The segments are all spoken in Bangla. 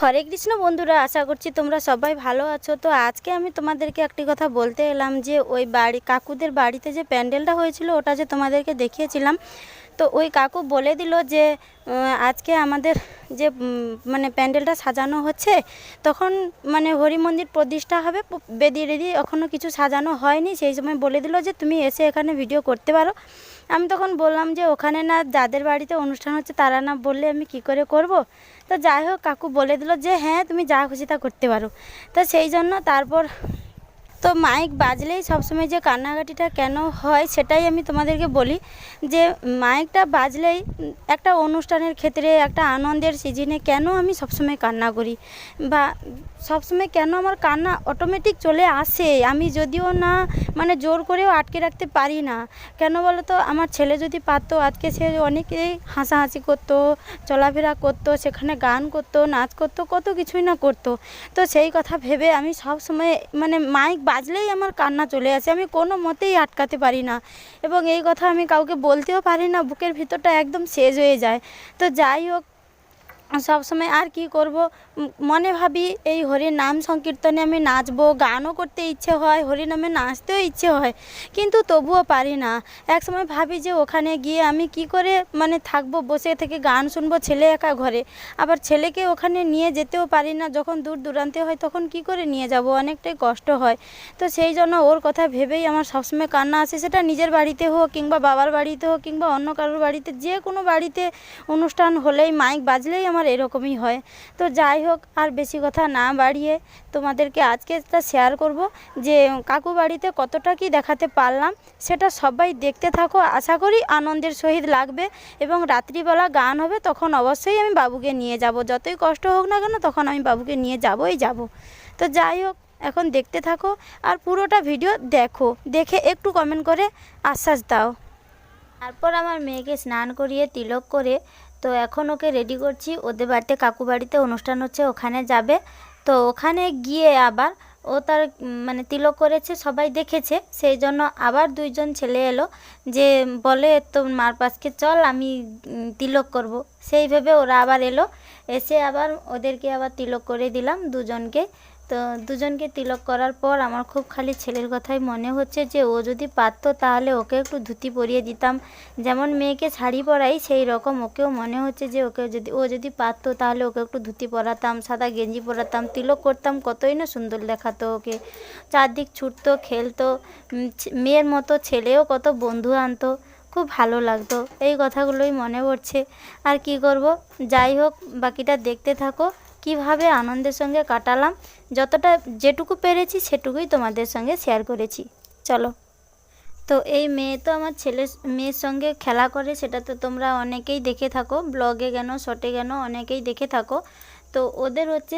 হরে কৃষ্ণ বন্ধুরা, আশা করছি তোমরা সবাই ভালো আছো। তো আজকে আমি তোমাদেরকে একটি কথা বলতে এলাম যে, ওই বাড়ি, কাকুদের বাড়িতে যে প্যান্ডেলটা হয়েছিল, ওটা যে তোমাদেরকে দেখিয়েছিলাম। তো ওই কাকু বলে দিল যে আজকে আমাদের যে মানে প্যান্ডেলটা সাজানো হচ্ছে, তখন মানে হরি মন্দির প্রতিষ্ঠা হবে বেদি রেদি এখনও কিছু সাজানো হয়নি। সেই সময় বলে দিল যে, তুমি এসে এখানে ভিডিও করতে পারো। আমি তখন বললাম যে ওখানে না যাদের বাড়িতে অনুষ্ঠান হচ্ছে তারা না বললে আমি কি করে করব? তো যাই হোক, কাকু বলে দিল যে হ্যাঁ তুমি যা খুশি তা করতে পারো। তো সেই জন্য তারপর তো মাইক বাজলেই সবসময় যে কান্নাকাটিটা কেন হয় সেটাই আমি তোমাদেরকে বলি যে মাইকটা বাজলেই একটা অনুষ্ঠানের ক্ষেত্রে, একটা আনন্দের সিজনে কেন আমি সবসময় কান্না করি? বা সবসময় কেন আমার কান্না অটোমেটিক চলে আসে? আমি যদিও না মানে জোর করেও আটকে রাখতে পারি না। কেন বলো তো আমার ছেলে যদি পারতো, আজকে সে অনেকেই হাসাহাসি করতো, চলাফেরা করতো, সেখানে গান করতো, নাচ করতো, কত কিছুই না করতো। তো সেই কথা ভেবে আমি সব সময় মানে মাইক বাজলেই আমার কান্না চলে আসে, আমি কোনো মতেই আটকাতে পারি না। এবং এই কথা আমি কাউকে বলতেও পারি না, বুকের ভিতরটা একদম শেষ হয়ে যায়। তো যাই হোক সব সময় আর কি করব? মনে ভাবি, এই হরির নাম সংকীর্তনে আমি নাচবো, গানও করতে ইচ্ছে হয় হরিনামে নাচতেও ইচ্ছে হয়, কিন্তু তবুও পারি না। এক সময় ভাবি যে ওখানে গিয়ে আমি কি করে মানে থাকব, বসে থেকে গান শুনব ছেলে একা ঘরে। আবার ছেলেকে ওখানে নিয়ে যেতেও পারি না, যখন দূর দূরান্তে হয় তখন কি করে নিয়ে যাব? অনেকটাই কষ্ট হয়। তো সেই জন্য ওর কথা ভেবেই আমার সবসময় কান্না আসে, সেটা নিজের বাড়িতে হোক কিংবা বাবার বাড়িতে হোক কিংবা অন্য কারোর বাড়িতে, যে কোনো বাড়িতে অনুষ্ঠান হলেই মাইক বাজলেই আমার এরকমই হয়। তো যাই হোক, আর বেশি কথা না বাড়িয়ে তোমাদেরকে আজকে তা শেয়ার করব যে, কাকু বাড়িতে কতটা কি দেখাতে পারলাম, সেটা সবাই দেখতে থাকো। আশা করি আনন্দের সহিত লাগবে এবং রাত্রিবেলা গান হবে, তখন অবশ্যই আমি বাবুকে নিয়ে যাব। যতই কষ্ট হোক না কেন, তখন আমি বাবুকে নিয়ে যাবই যাব। তো যাই হোক, এখন দেখতে থাকো আর পুরোটা ভিডিও দেখো। দেখে একটু কমেন্ট করে আশ্বাস দাও। তারপর আমার মেয়েকে স্নান করিয়ে, তিলক করে তো এখন ওকে রেডি করছি। ওদের বাড়িতে কাকু বাড়িতে অনুষ্ঠান হচ্ছে, ওখানে যাবে। তো ওখানে গিয়ে আবার ও তার মানে তিলক করেছে, সবাই দেখেছে। সেই জন্য আবার দুইজন ছেলে এলো যে বলে, তোর মার পাশকে চল, আমি তিলক করব। সেই ভেবে ওরা আবার এলো। এসে আবার ওদেরকে আবার তিলক করে দিলাম দুজনকে। তো দুজনকে তিলক করার পর আমার খুব খালি ছেলের কথাই মনে হচ্ছে যে ও যদি পারতো তাহলে ওকে একটু ধুতি পরিয়ে দিতাম। যেমন মেয়েকে শাড়ি পরাই, সেই রকম ওকেও মনে হচ্ছে যে ওকে যদি, ও যদি পারতো তাহলে ওকে একটু ধুতি পরাতাম, সাদা গেঞ্জি পরাতাম, তিলক করতাম, কতই না সুন্দর দেখাতো ওকে। চারদিক ছুটতো, খেলতো মেয়ের মতো ছেলেও কত বন্ধু আনতো, খুব ভালো লাগতো। এই কথাগুলোই মনে পড়ছে। আর কি করব? যাই হোক, বাকিটা দেখতে থাকো। কীভাবে আনন্দের সঙ্গে কাটালাম, যতটা যেটুকু পেরেছি সেটুকুই তোমাদের সঙ্গে শেয়ার করেছি। চলো। তো এই মেয়ে তো আমার ছেলে, মেয়ের সঙ্গে খেলা করে, সেটা তো তোমরা অনেকেই দেখে থাকো ব্লগে কেন শটে কেন, অনেকেই দেখে থাকো। তো ওদের হচ্ছে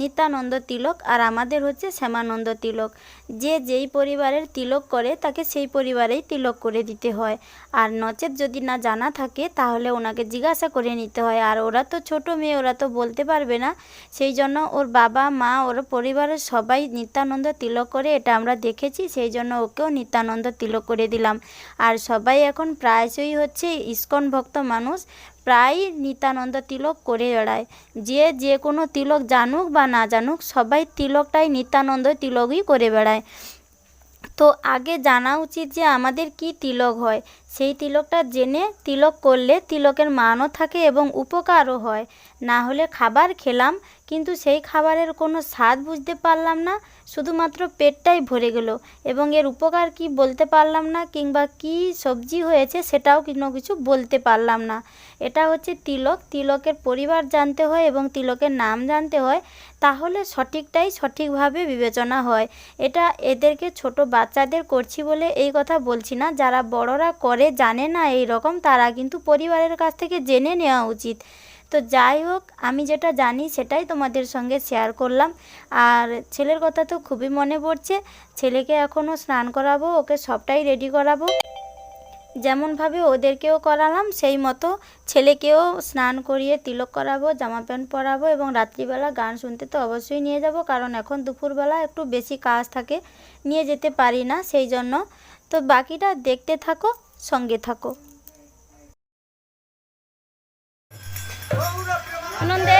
নিত্যানন্দ তিলক আর আমাদের হচ্ছে শ্যামানন্দ তিলক। যে যেই পরিবারের তিলক করে, তাকে সেই পরিবারেই তিলক করে দিতে হয়। আর নচেত যদি না জানা থাকে, তাহলে ওনাকে জিজ্ঞাসা করে নিতে হয়। আর ওরা তো ছোট মেয়ে, ওরা তো বলতে পারবে না। সেই জন্য ওর বাবা, মা, ওর পরিবারের সবাই নিত্যানন্দ তিলক করে, এটা আমরা দেখেছি। সেই জন্য ওকেও নিত্যানন্দ তিলক করে দিলাম। আর সবাই এখন প্রায়শই হচ্ছে ইস্কন ভক্ত মানুষ। প্রায় নিত্যানন্দ তিলক করে বেড়ায়। যে যে কোনো তিলক জানুক বা না জানুক, সবাই তিলকটাই নিত্যানন্দ তিলকই করে বেড়ায়। তো আগে জানা উচিত যে আমাদের কি তিলক হয়। সেই তিলকটা জেনে তিলক করলে তিলকের মানও থাকে এবং উপকারও হয়। না হলে খাবার খেলাম কিন্তু সেই খাবারের কোনো স্বাদ বুঝতে পারলাম না, শুধুমাত্র পেটটাই ভরে গেল। এবং এর উপকার কি বলতে পারলাম না, কিংবা কি সবজি হয়েছে সেটাও কোনো কিছু বলতে পারলাম না। এটা হচ্ছে তিলক। তিলকের পরিবার জানতে হয় এবং তিলকের নাম জানতে হয়, তাহলে সঠিকটাই সঠিকভাবে বিবেচনা হয়। এটা এদেরকে ছোট বাচ্চাদের করছি বলে এই কথা বলছি না। যারা বড়রা করে জানে না এই রকম, তারা কিন্তু পরিবারের কাছ থেকে জেনে নেওয়া উচিত। তো যাই হোক, আমি যেটা জানি সেটাই তোমাদের সঙ্গে শেয়ার করলাম। আর ছেলের কথা তো খুবই মনে পড়ছে, ছেলেকে এখনও স্নান করাবো, ওকে সবটাই রেডি করাবো। যেমনভাবে ওদেরকেও করালাম, সেই মতো ছেলেকেও স্নান করিয়ে তিলক করাবো, জামা প্যান্ট পরাবো এবং রাত্রিবেলা গান শুনতে তো অবশ্যই নিয়ে যাব, কারণ এখন দুপুরবেলা একটু বেশি কাজ থাকে, নিয়ে যেতে পারি না, সেই জন্য। তো বাকিটা দেখতে থাকো, সঙ্গে থাকো। 그런데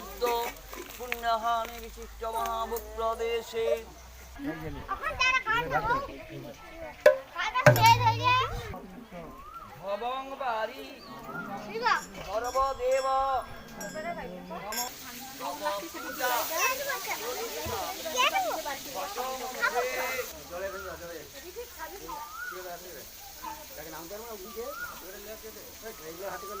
সদ্য পুণ্যহানি বিশিষ্ট মহাভূপ্রদেশে ভবং বাড়ি। করে হাতে করে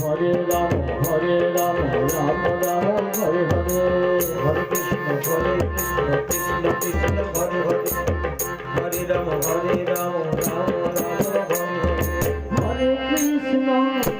Hare Rama, Hare Rama, Rama Rama, Hare Krishna.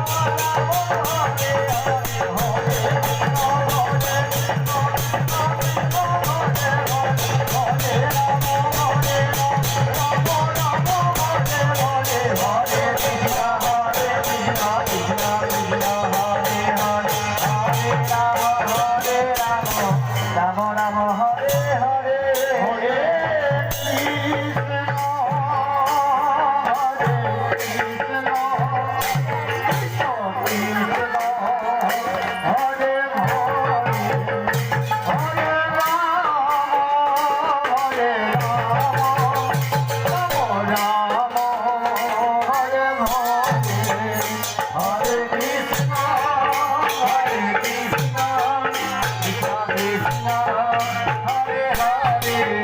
Oh, oh, oh